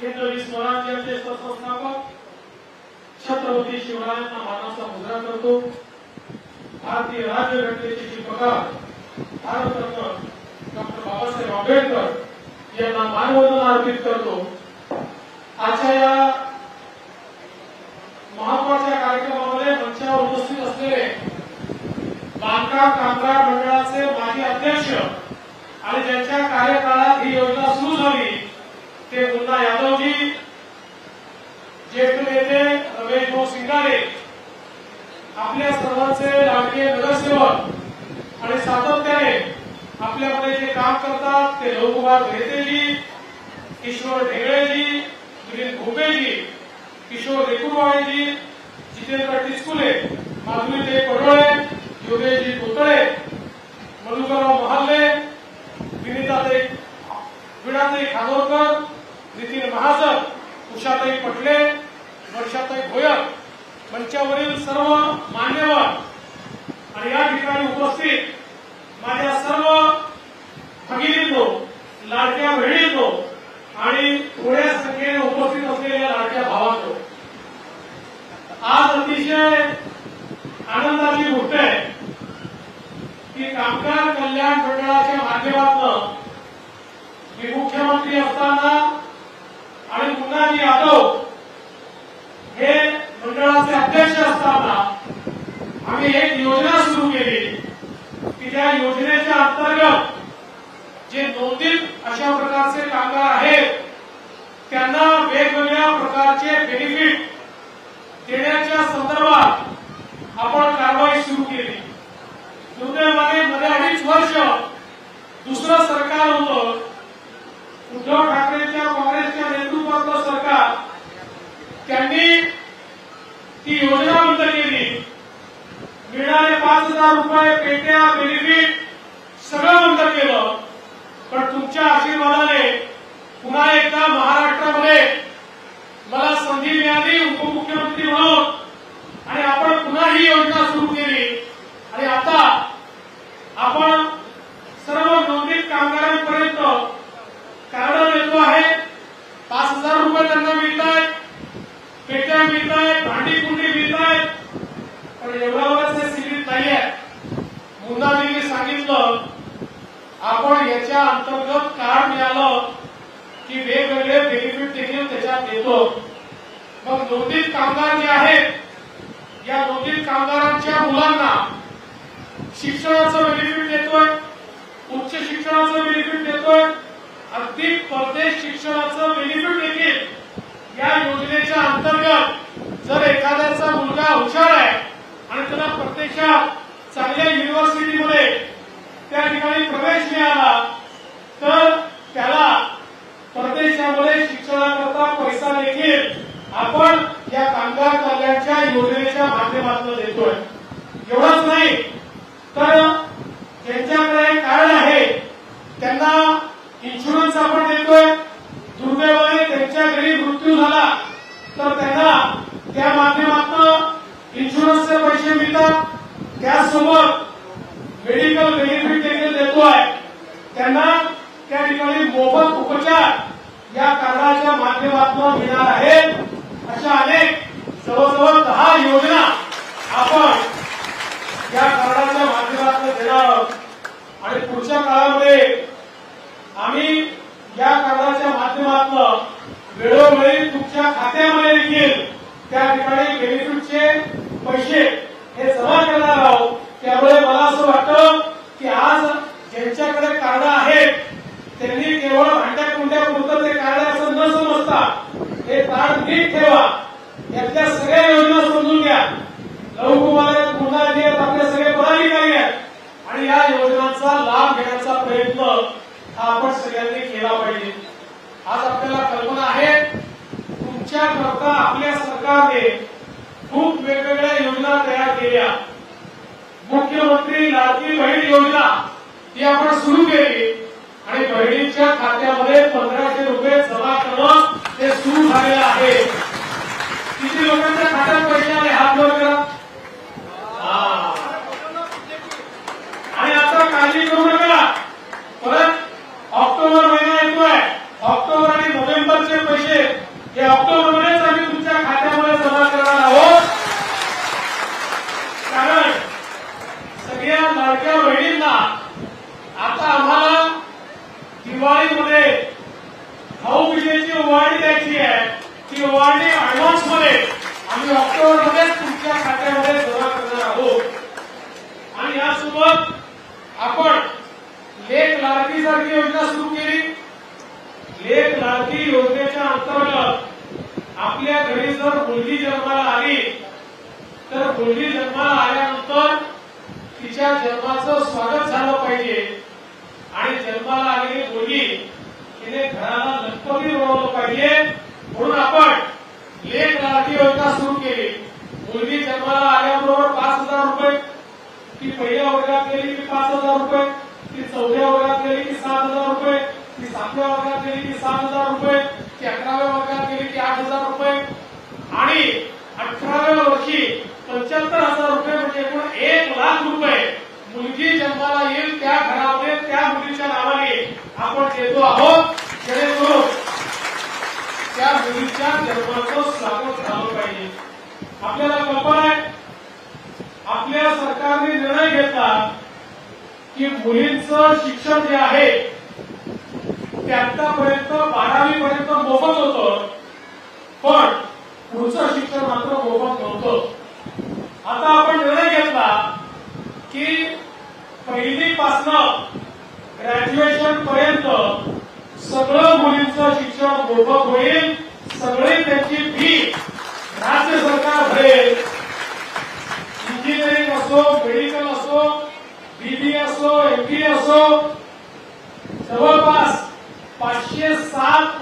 हिंदवी स्वराज्याचे संस्थापक छत्रपती शिवरायांना मानाचा मुद्रा करतो. भारतीय राज्यघटनेचे शिल्पकार भारतरत्न डॉक्टर बाबासाहेब आंबेडकर यांना मानवंदना अर्पित करतो. आजच्या या महत्त्वाच्या कार्यक्रमामध्ये मंचावर उपस्थित असलेले बांधकाम कामगार मंडळाचे माजी अध्यक्ष आणि ज्यांच्या कार्यकाळात ही योजना सुरू झाली ते मुन्ना यादवजी ज्येष्ठ नेते रमेश भाऊ सिंगारे आपल्या सर्वांचे लाडके नगरसेवक आणि सातत्याने आपल्यामध्ये जे काम करतात ते रघुकुमार घेतेजी किशोर ढेगळेजी मिलिंद घोपेजी किशोर रेकुरवाळेजी जितेंद्र टिचकुले माधुरीते पडोळे योगेशजी कोतळे मधुकरराव महाल्ले विनिताताई विणाताई खानोरकर नितीन महाजन उषाताई पटले वर्षाताई भोयर मंचावरील सर्व मान्यवर आणि या ठिकाणी उपस्थित माझ्या सर्व भगिनींनो लाडक्या बहिणींनो आणि थोड्या संख्येने उपस्थित असलेल्या लाडक्या भावांनो आज अतिशय आनंदाची गोष्ट आहे की कामगार कल्याण मंडळाच्या माध्यमातून मी मुख्यमंत्री असताना आणि मुन्नाजी यादव हे मंडळाचे अध्यक्ष असताना आम्ही एक योजना सुरू केली की त्या योजनेच्या अंतर्गत जे नोंदीत अशा प्रकारचे कामगार आहेत त्यांना वेगवेगळ्या प्रकारचे बेनिफिट देण्याच्या संदर्भात आपण कारवाई सुरू केली. दुर्दैवाने मध्ये अडीच वर्ष दुसरं सरकार होतं. उद्धव ठाकरेच्या काँग्रेसच्या नेतृत्वातलं सरकार त्यांनी ती योजना मिळणारे पाच हजार रुपये पेट्या बेनिफिट सगळं बंद केलं. पण तुमच्या आशीर्वादाने पुन्हा एकदा महाराष्ट्रामध्ये मला संधी मिळाली उपमुख्यमंत्री म्हणून. आणि आपण पुन्हा ही योजना सुरू केली. आणि आता आपण सर्व नोंदणीत कामगारांपर्यंत कार्ड देतो आहे. पाच हजार रुपये त्यांना मिळत आहेत पेट्या मिळत आहेत भांडी कुंडी मिळत आहेत पण एवढ्यावरच हे सीमित नाही आहे मुन्नाजींनी सांगितलं याच्या अंतर्गत कार्ड मिळालं की वेगवेगळे बेनिफिट देखील त्याच्यात देतो मग नोंदीत कामगार जे आहेत या नोंदीत कामगारांच्या मुलांना शिक्षणाचं बेनिफिट देतोय उच्च शिक्षणाचं बेनिफिट देतोय अगदी परदेश शिक्षणाचं बेनिफिट देखील या योजनेच्या अंतर्गत जर एखाद्याचा मुलगा हुशार आहे आणि त्याला प्रत्यक्षात चांगल्या युनिव्हर्सिटीमध्ये त्या ठिकाणी प्रवेश मिळाला तर त्याला परदेशामध्ये शिक्षणाकरता पैसा देखील आपण या कामगार कल्याणच्या योजनेच्या माध्यमातून देतोय. एवढंच नाही तर ज्यांच्याकडे कारण आहे त्यांना इन्शुरन्स आपण देतोय. दुर्दैवाने त्यांच्या घरी मृत्यू झाला तर त्यांना त्या माध्यमातून इन्शुरन्सचे पैसे मिळतात. त्यासोबत मेडिकल बेनिफिट देखील देतोय त्यांना त्या ठिकाणी मोफत उपचार या कार्डाच्या माध्यमातून मिळणार आहेत. अशा अनेक जवळजवळ दहा योजना आपण या कार्डाच्या माध्यमातून देणार आहोत. आणि पुढच्या काळामध्ये आम्ही या कार्डाच्या माध्यमातून वेळोवेळी तुमच्या खात्यामध्ये देखील त्या ठिकाणी बेनिफिटचे पैसे हे जमा करणार आहोत. त्यामुळे मला असं वाटतं की आज ज्यांच्याकडे कार्ड आहेत त्यांनी केवळ भांड्या कुंड्या पुरतं ते कार्ड असं न समजता हे कार्ड नीट ठेवा. यातल्या सगळ्या योजना समजून घ्या. लवकुमार आहेत मुन्नाजी आहेत आपले सगळे पदाधिकारी आहेत. आणि या योजनांचा लाभ घेण्याचा प्रयत्न हा आपण सगळ्यांनी केला पाहिजे. आज आपल्याला कल्पना आहे तुमच्या करता आपल्या सरकारने खूप वेगवेगळ्या योजना तयार केल्या. मुख्यमंत्री लाडकी बहीण योजना ही आपण सुरू केली. आणि बहिणीच्या खात्यामध्ये पंधराशे रुपये जमा करणं ते सुरू झालेलं आहे. किती लोकांच्या खात्यात पैसे आले? हात वर करा हा. आणि आता काळजी करू नका परत ऑक्टोबर महिना येतोय ऑक्टोबर आणि नोव्हेंबरचे पैसे दिवाळीमध्ये भाऊ विजेची ओवाळणी द्यायची आहे ती ओवाळणी ऍडव्हान्समध्ये आम्ही तुमच्या खात्यामध्ये जमा करणार आहोत आणि यासोबत आपण लेख लाडकी सारखी योजना सुरू केली. लेख लाडकी योजनेच्या अंतर्गत आपल्या घरी जर मुलगी जन्माला आली. तर मुलगी जन्माला आल्यानंतर तिच्या जन्माचं स्वागत झालं पाहिजे आणि जन्माला आलेली मुलगी तिने घराला लखपती बनवलं पाहिजे म्हणून आपण लेख लाडकी योजना सुरू केली मुलगी जन्माला आल्याबरोबर पाच हजार रुपये ती पहिल्या वर्गात गेली की पाच हजार रुपये ती चौथ्या वर्गात गेली की सात हजार रुपये ती सातव्या वर्गात गेली की सहा हजार रुपये ती अकराव्या वर्गात गेली की आठ हजार रुपये. आणि अठराव्या वर्षी पंच्याहत्तर हजार रुपये म्हणजे एकूण एक लाख रुपये. मुलगी जन्माला येईल त्या घरामध्ये त्या मुलीच्या नावाने आपण देतो आहोत. जेणेकरून त्या मुलीच्या जन्माचं स्वागत झालं पाहिजे. आपल्याला कल्पना आहे आपल्या सरकारने निर्णय घेतला की मुलींचं शिक्षण जे आहे ते आतापर्यंत बारावी पर्यंत मोफत होतं. पण पुढचं शिक्षण मात्र मोफत नव्हतं. आता आपण निर्णय घेतला की पहिलीपासनं ग्रॅज्युएशन पर्यंत सगळं मुलींचं शिक्षण मोफत होईल सगळी त्यांची फी राज्य सरकार भरेल इंजिनिअरिंग असो मेडिकल असो बीबी असो एमबी असो जवळपास पाचशे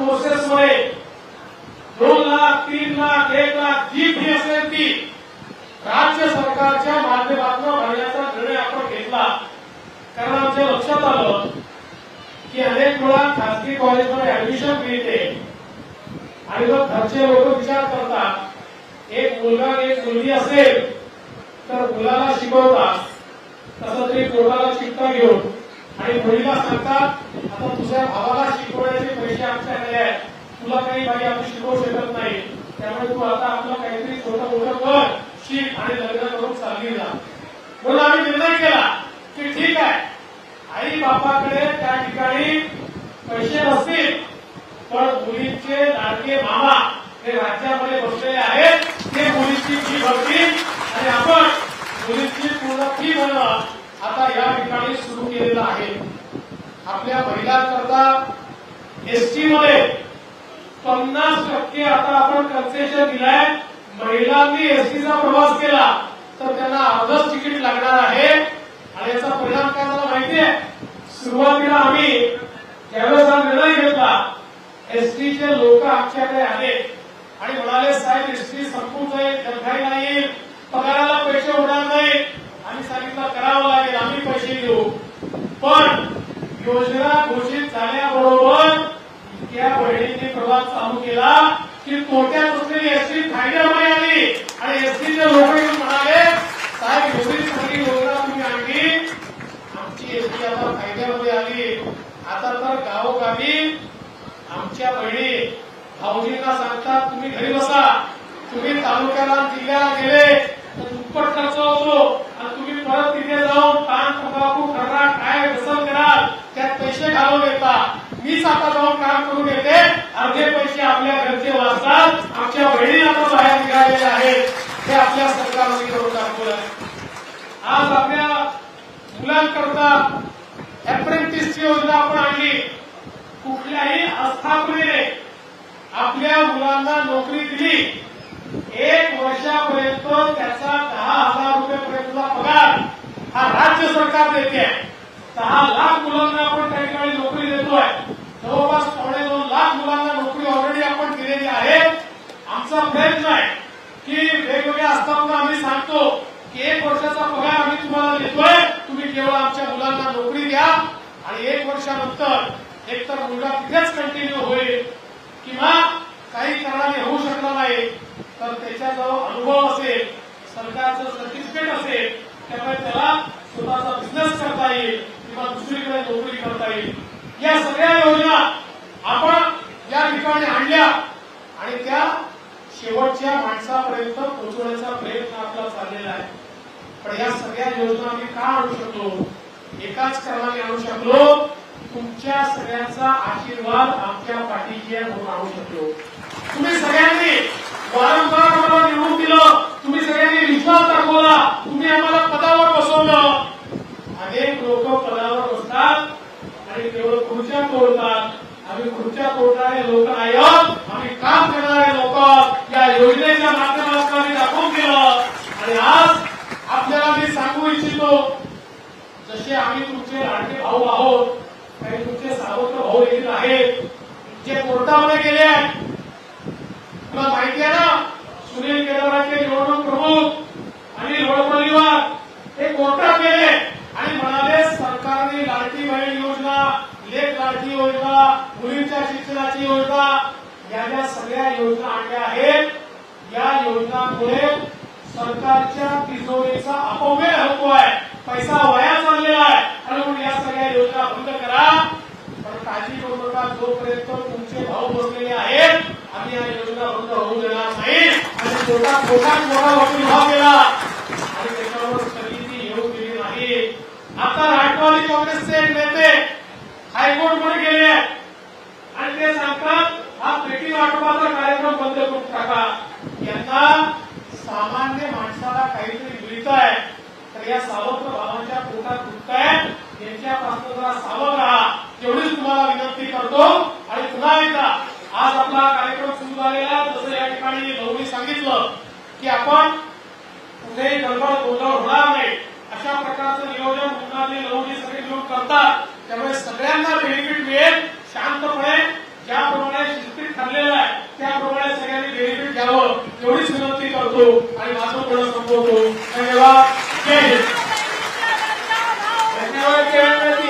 सात दोन लाख तीन लाख एक लाख जी फी असेल ती राज्य सरकारच्या माध्यमातून भरण्याचा निर्णय आपण घेतला. कारण आमच्या लक्षात आलं की अनेक वेळा खासगी कॉलेजमध्ये ऍडमिशन मिळते. आणि मग घरचे लोक विचार करतात एक मुलगा एक मुलगी असेल तर मुलाला शिकवतात. तसं तरी पोराला शिकता घेऊन आणि मुलीला सांगतात आता तुझ्या भावाला शिकवण्याचे पैसे आमच्याकडे आहेत. तुला काही बाई आम्ही शिकवू शकत नाही. त्यामुळे तू आता आपलं काहीतरी छोटं मोठं कर शिक आणि लग्न करून चालली जा. म्हणून आम्ही निर्णय केला की ठीक आहे. आई बापाकडे त्या ठिकाणी पैसे नसतील पण मुलींचे लाडके मामा हे राज्यामध्ये बसलेले आहेत. ते मुलींची फी भरतील आणि आपण मुलींची पूर्ण फी भरणं आता या ठिकाणी सुरू केलेला आहे. आपल्या महिलांकरता एसटी मध्ये पन्नास टक्के आता आपण कन्सेशन दिलाय. महिलांनी एसटीचा प्रवास केला तर त्यांना अर्धच तिकीट लागणार आहे. आणि याचा परिणाम काय झाला माहितीये? सुरुवातीला आम्ही त्यावेळेस हा निर्णय घेतला. एसटीचे लोक आमच्याकडे आले आणि म्हणाले साहेब एसटी संपून जाईल नाही. पगाराला पैसे होणार नाही आम्ही सांगितलं करावं लागेल आम्ही पैसे देऊ पण योजना घोषित झाल्याबरोबर इतक्या बहिणींनी प्रवास चालू केला की तोट्यात असलेली एसटी फायद्यामध्ये आली. आणि एसटीचे लोक म्हणाले साहेब एवढी सगळी योजना तुम्ही आणली. आमची एसटी आता फायद्यामध्ये आली. आता तर गावोगावी आमच्या बहिणी भाऊजींना सांगतात तुम्ही घरी बसा. तुम्ही तालुक्याला जिल्ह्याला गेले तर दुप्पट खर्च होतो. आणि तुम्ही परत तिथे जाऊन पान तंबाखू खर्रा काय व्यसन कराल. त्यात पैसे घालून येता मी आता जाऊन काम करून येते. अर्धे पैसे आपल्या घरचे वाचतात. आमच्या बहिणी आता बाहेर निघालेले आहेत. हे आपल्या सरकारने करून दाखवलं आज आपल्या मुलांकरता अप्रेंटिसची योजना आपण आणली कुठल्याही आस्थापनेने आपल्या मुलांना नोकरी दिली. एक वर्षापर्यंत त्याचा दहा हजार रुपयेपर्यंतचा पगार हा राज्य सरकार देते. दहा लाख मुलांना आपण त्या ठिकाणी नोकरी देतोय. जवळपास पावणे दोन लाख मुलांना नोकरी ऑलरेडी आपण दिलेली आहे. आमचा प्रयत्न आहे की वेगवेगळ्या असताना आम्ही सांगतो की एक वर्षाचा पगार आम्ही तुम्हाला देतोय. तुम्ही केवळ आमच्या मुलांना नोकरी द्या. आणि एक वर्षानंतर एकतर मुलगा तिथेच कंटिन्यू होईल किंवा काही कारणाने होऊ शकला नाही तर त्याच्याजवळ अनुभव असेल सरकारचं सर्टिफिकेट असेल त्यामुळे त्याला स्वतःचा बिझनेस करता येईल किंवा दुसरीकडे नोकरी करता येईल या सगळ्या योजना आपण या ठिकाणी आणल्या आणि त्या शेवटच्या माणसापर्यंत पोहोचवण्याचा प्रयत्न आपला चाललेला आहे. पण या सगळ्या योजना आम्ही का आणू शकलो? एकाच कारणाने आणू शकलो? तुमच्या सगळ्यांचा आशीर्वाद आमच्या पाठीशी म्हणून आणू शकलो तुम्ही सगळ्यांनी वारंवार आम्हाला निवडून दिलं तुम्ही सगळ्यांनी विश्वास दाखवला तुम्ही आम्हाला पदावर बसवलं अनेक लोक पदावर बसतात आणि केवळ खुर्च्या तुमच्या आम्ही तोडणारे लोक नाही आम्ही काम करणारे लोक या योजनेच्या माध्यमातून आम्ही दाखवून केलं आणि आज आपल्याला मी सांगू इच्छितो जसे आम्ही तुमचे लाडके भाऊ आहोत काही तुमचे सावत्र भाऊ देखील आहेत जे कोर्टामध्ये गेले आहेत. तुला माहिती आहे ना सुनील केदाराचे निवडणूक प्रमुख आणि लोकपरिवार हे कोर्टात गेले. आणि म्हणाले सरकारने लाडकी बहीण योजना लेख लाडकी योजना मुलींच्या शिक्षणाची योजना या ज्या सगळ्या योजना आणल्या आहेत या योजनांमुळे सरकारच्या तिजोरीचा अपव्यय होतोय. पैसा वाया चाललेला आहे. म्हणून या सगळ्या योजना बंद करा. पण काळजी करू नका. जोपर्यंत तुमचे भाऊ बसलेले आहेत आम्ही या योजना बंद होऊ देणार नाही. आणि कोर्टात मोठा मोठा वकील भाव केला आणि त्याच्यावर स्थगिती येऊ दिली नाही. आता राष्ट्रवादी काँग्रेस एक नेते हायकोर्टमध्ये गेले आहेत आणि ते सांगतात हा पेटी वाटपाचा कार्यक्रम बंद करून टाका यांना सामान्य माणसाला काहीतरी मिळत आहे तर या सावत्र भावांच्या पोटात दुखत आहे यांच्यापासून जरा सावध राहा. तेवढीच तुम्हाला विनंती करतो आणि पुन्हा एकदा आज आपला कार्यक्रम सुरू झालेला जसं या ठिकाणी नवमी सांगितलं की आपण कुठेही गडबड गोंधळ होणार नाही. अशा प्रकारचं नियोजन मुंडातले लवणी सगळे मिळून करतात. त्यामुळे सगळ्यांना बेनिफिट मिळेल. शांतपणे ज्याप्रमाणे शिस्तीत ठरलेलं आहे त्याप्रमाणे सगळ्यांनी बेनिफिट घ्यावं. एवढीच विनंती करतो आणि माझं पुढे संपवतो. धन्यवाद. धन्यवाद